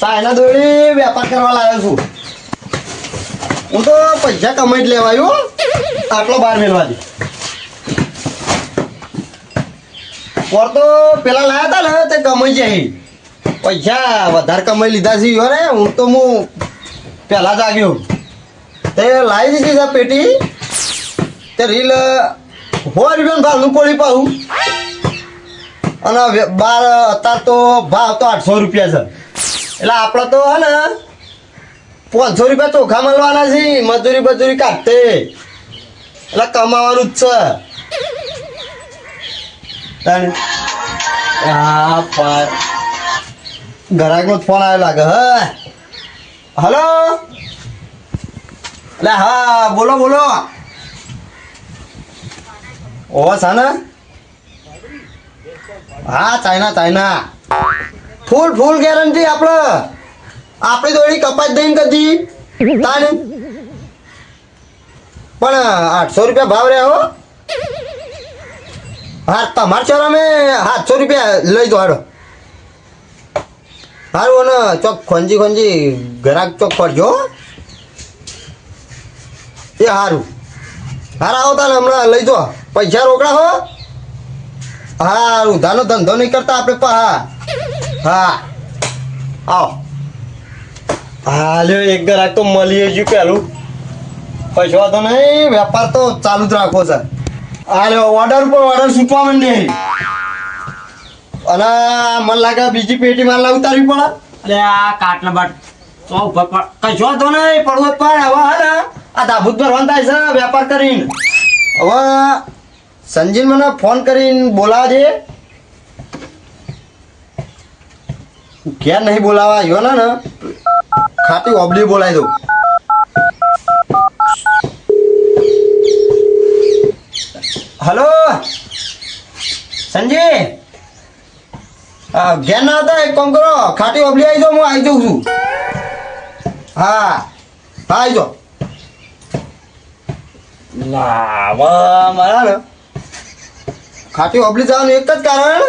China દોડી વેપાર કરવા લાવ્યો છું. હું તો પૈસા કમાઈ જ લેવાયો આટલો બાર દે. પર તો પેલા લાયા હતા ને, તે કમાઈ જાય. પૈસા વધારે કમાઈ લીધા છે, યો હું તો હું પહેલાં જ આવ્યો. તે લાવી દીધી છે પેટી. તે રીલ સો રૂપિયાનું ભાવનું પડી. પાછું અને બાર, અત્યાર તો ભાવ તો આઠસો રૂપિયા છે. એટલે આપણે તો હે ને પાંચસો રૂપિયા ચોખા મળવાના છે, મજૂરી બજૂરી કાઢતે. એટલે કમાવાનું જ છે. આ જ ફોન આવ્યો લાગે, હ? હલો? એટલે હા, બોલો બોલો. ઓ સાના હા, China China. Full full guarantee આપણે આપણી દોડી કપાઈ દઈને કદી તાને. પણ આઠસો રૂપિયા ભાવ રહ્યા હો. તમારે ચાલો અમે સાતસો રૂપિયા લઈ દો હાડો સારું અને ચોક ખોંજી ખોંજી ઘરાક ચોક કરજો. એ સારું હારા આવો તાને, હમણાં લઈ દો પૈસા રોકડા હો. હા ઉધાનો ધંધો નહીં કરતા આપણે પા હા. આવો. હા લ્યો એક ગ્રાહક તો મળી ગયું પેલું. પૈસા તો નહીં વેપાર તો ચાલુ જ રાખો છે. હાલ ઓર્ડર ઉપર ઓર્ડર છૂટવા માંડે અને મને લાગે બીજી પેટી મારે ઉતારવી પડે. એટલે આ કાટલા બાટ. તો ઉપર પર કશો તો નહીં પડવો પણ હવે હે ને આ દાભૂત ભરવાનું થાય છે વેપાર કરીને. હવે સંજીન મને ફોન કરીને બોલાવા દે ઘેર નહીં બોલાવા આવ્યો ને ખાટી ઓબલી બોલાવી દઉં. હલો? સંજય? ઘેર ના હતા? એક કામ કરો. ખાટી ઓબલી આવી જાઓ હું આવી જાઉં છું. હા. હા આવી જાઓ. લાવા મારા ને. ખાટી ઓબલી જવાનું એક જ કારણ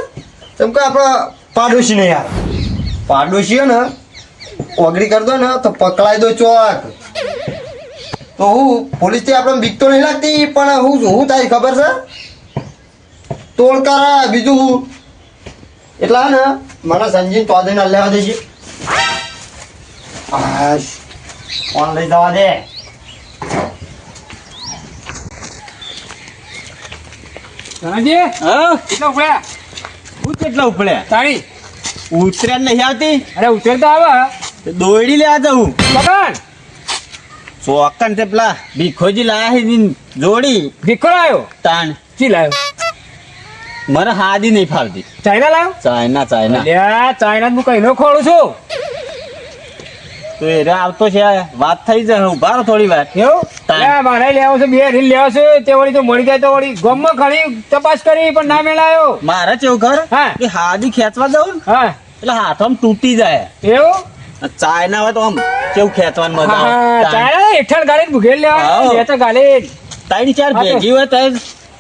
કેમ કે આપણે પાડોશી ને યાર. પાડોશી ને ઓગળી કરતો દો ને તો પકડાઈ દો ચોક. તો હું પોલીસથી આપણે બીક તો નહીં લાગતી પણ હું હું થાય ખબર છે? તોડ કરા બીજું હું. એટલા ને મને સંજીન તો દઈને લેવા દેજે. આશ ફોન લઈ જવા દે? ધનજી હા? કેટલા ઉપડ્યા? હું કેટલા ઉપડ્યા? તાળી. ઉતર્યા નહીં આવતી. અરે ઉતરે તો આવે. દોડી લેવા જવું પકડ ચોકન છે પેલા ભીખોજી લાયા છે જોડી. ભીખો લાયો? તાણ. ચી લાવ્યો મને હાદી નહીં ફાવતી. ચાઇના લાવ્યો ચાઇના ચાઇના. અલ્યા ચાઇના હું કઈનો ખોળું છું. તો એ રે આવતો છે વાત થઈ જાય ઊભા રહો થોડી વાર. એવું? મારે લેવો છે બે રીલ લેવો છે તે વળી તો મળી જાય તો વળી ગમમાં ઘણી તપાસ કરી પણ ના મેળાયો. મારે ચેવું ઘર? હા. હાદી ખેંચવા જવું હા. એટલે હાથ આમ તૂટી જાય. એવું? ચાઇના હોય તો આમ કેવું ખેંચવાનું મજા. ચાઇના હેઠળ ગાડી ભૂગેલ લેવા. તો ગાડી ત્રણ ચાર ભેગી હોય તો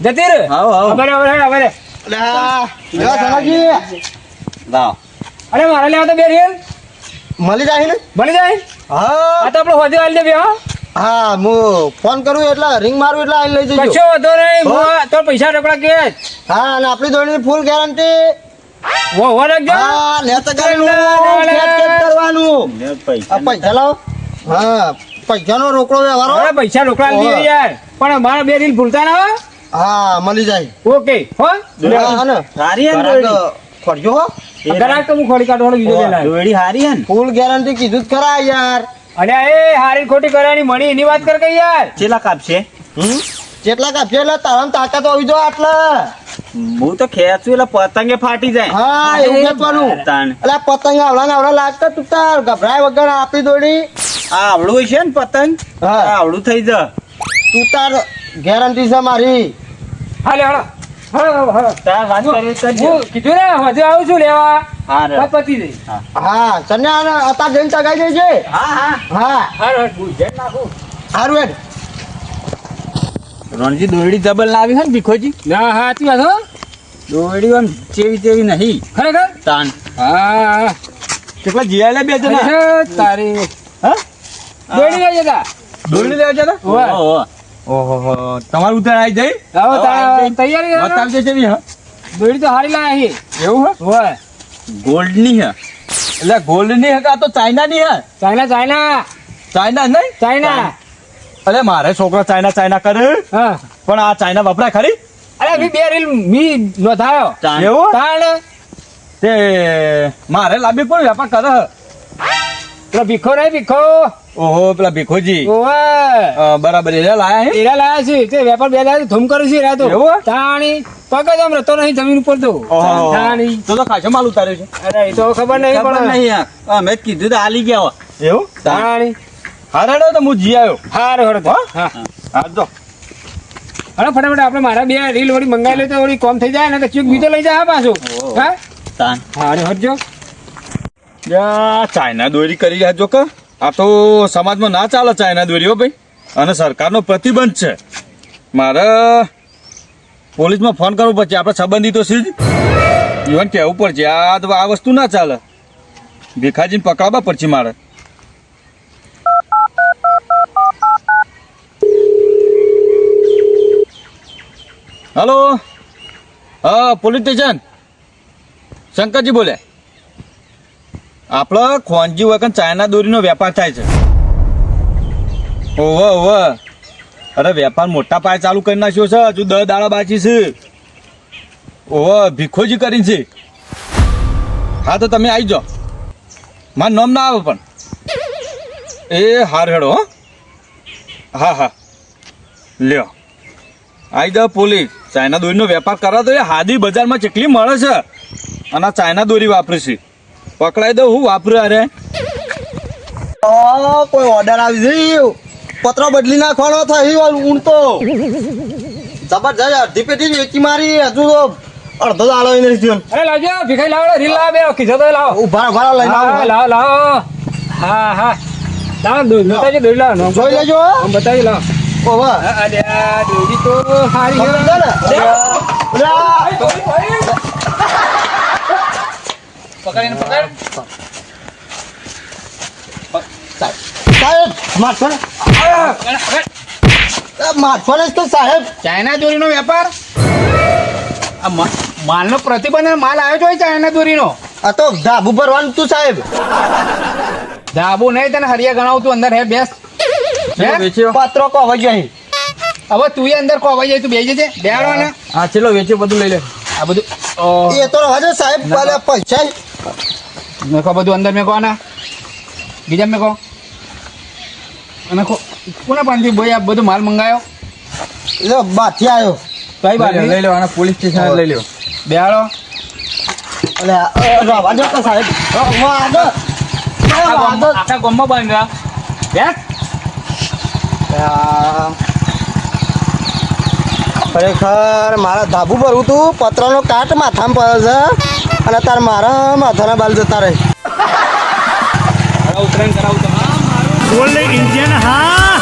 જતી રે. હવે હવે લ્યો સનાજી લાવ અરે મારે લેવા તો બે રેલ. મળી જાય ને? મળી જાય? હા. આ તો આપણે હોદી વાળી દે બે હા. હા હું ફોન કરું એટલે રિંગ મારું એટલે લઈ જજો. કશો વધો નહીં તો પૈસા રોકડા કે હા અને આપણી દોડીની ફૂલ ગેરંટી વો વો રાખજો હા લે, લે, લે. ખેંચ ખેંચ કરવાનું? લે પૈસા પૈસા લાવો. હા પૈસાનો રોકડો વ્યવહાર અરે પૈસા રોકડા ઓહો. યાર. પણ મારા બે રીલ ભૂલતા ના હા. મળી જાય. ઓકે હો. હે ગરાક તો હું ખોડી કાઢવાનો બીજો હારી હે ફૂલ ગેરંટી કીધું જ ખરા યાર. અરે એ હારી ખોટી કરવાની મળી એની વાત કર કે યાર. ચેલા કાપશે? હમ? જેટલા કાપશે એટલે તારા તાકાત આવી જો આટલા. હું તો ખેંચું એટલે પતંગે ફાટી જાય. હા એવું કહેવાનું એટલે પતંગ આવડા ને આવડા લાગતા તું તાર. ગભરાય વગર આપી દોડી. આ આવડું છે ને પતંગ? હા. આવડું થઈ જા. તું તાર ગેરંટી છે મારી. હાલે હળો હા હળો તાર વાત કરી કરજો. હું રણજી દોરડી ડબલ લાવી હે ને ભીખોજી? ના હાચી વાત હો. દોરડી આમ ચેવી ચેવી નહીં. ખરેખર? તાન. હા. કેટલા જીયા લે બે જણા? તારી. હા? દોરડી લઈ જતા? દોરડી લઈ જતા? ઓહો ઓહો. તમારું ઉતાર આવી જઈ આવો. તૈયારી કરો. બતાવજે છે હા. દોરડી તો હારી લાયા હે. એવું હે? હોય. ગોલ્ડની હે. એટલે ગોલ્ડની હે કા તો ચાઇના ની હે? China China. ચાઇના નહીં? ચાઇના. અરે મારે છોકરો ચાઇના ચાઇના કરે. પણ આ ચાઇના વપરાય ખરી? અરે મી બે રીલ મી નોંધાયો. એવું? તાણ. તે મારે લાંબી પણ વેપાર કરે? પેલા ભીખો નહીં ભીખો. ઓહો પેલા ભીખોજી. ઓહો બરાબર એરા લાયા હે? એરા લાયા છે. તે વેપાર બે લાયા ધૂમ કરું છે રાતો એવું? તાણી. પગ જ આમ રતો નહીં જમીન ઉપર તો. તાણી. તો તો ખાસો માલ ઉતાર્યો છે. અરે એ તો ખબર નહીં પણ. નહીં અમે કીધું તો આલી ગયા હો. એવું? તાણી. હારાડો તો હું જી આવ્યો. હાર તો. હા? હા. તો અરે ફટાફટ આપણે મારા બે રીલ વળી મંગાવી લે તો વળી કોમ થઈ જાય ને તો ચૂક બીજો લઈ જાય પાછું. હા? તાન. હા અરે હટજો. ચાઇના દોરી કરી રહ્યા જો કે? આ તો સમાજમાં ના ચાલે ચાઇના દોરી હો ભાઈ. અને સરકારનો પ્રતિબંધ છે. મારે પોલીસમાં ફોન કરવો પડશે. આપણે સંબંધિતો છે જ. ઇવન કહેવું પડશે. આ તો આ વસ્તુ ના ચાલે. ભીખાજીને પકડાવવા પડશે મારે. હલો? હા, પોલીસ સ્ટેશન. શંકરજી બોલે. આપણે ખોનજી વગર ચાઇના દોરીનો વેપાર થાય છે. ઓવે ઓવે. અરે, વેપાર મોટા પાયે ચાલુ કરી નાખ્યો છે. હજુ દસ દાડા બાકી છે. ઓવે, ભીખોજી કરીને છે. હા, તો તમે આવી જાઓ મારું નામ ના આવે પણ. એ હાર હેડો, હા. હા લ્યો. આવી જાઓ પોલીસ. ચાઇના દોરીનો વેપાર કરવા તો એ હાદી બજારમાં કેટલી મળે છે. અને આ ચાઇના દોરી વાપરે છે. પકડાઈ દઉં હું વાપરું અરે. કોઈ ઓર્ડર આવી જઈ પત્ર બદલી નાખવાનો થઈ ઊંડ તો. જબરજસ્ત અડધી પેટી વેચી મારી હજુ તો અડધો દાડો નથી થયો. અરે લાવજો ભીખાઈ લાવો રીલ લાવે બે કીધો તો લાવો. ઊભા ઊભા લઈને હા આવો. લાવો લાવો. હા હા. લાવો દોરી લાવો. જોઈ લેજો બતાવી લાવો. ઓવા તો હારી પકડીને પકડ સાહેબ મારશો ને એ, તો સાહેબ ચાઇના દોરીનો વેપાર આ માલનો પ્રતિબંધ માલ આવ્યો હોય ચાઇના દોરીનો આ તો ધાબુ ભરવાનું તું સાહેબ ધાબુ નહીં તને હરિયા ગણાવું તું અંદર હે બેસ હે? વેચ્યો પત્રો જાય. જઈ હવે તું એ અંદર કોવાઈ જાય તું બેસી જજે બેડવાના હા ચલો વેચ્યો બધું લઈ લે. આ બધું એ તો હજે સાહેબ પાલે પૈસા મેકો બધું અંદર મેકો આના. બીજા મેકો અને કો- કોના પાસેથી બોય આ બધું માલ મંગાયો? લો બાથી આવ્યો કઈ બાજુ લઈ લેવાના પોલીસ સ્ટેશન લઈ લ્યો. બેહાડો. એટલે રવા દો સાહેબ. દો આખા ગોમમાં બાંધ્યા. બેસ ખરેખર મારા ધાબુ ભરવું તું પત્રનો કાટ માથામાં પડ્યો છે અને તાર મારા માથાના બાલ જતા રહે. ઉત્તરાયણ કરાવું તમે ઇન્ડિયન હા.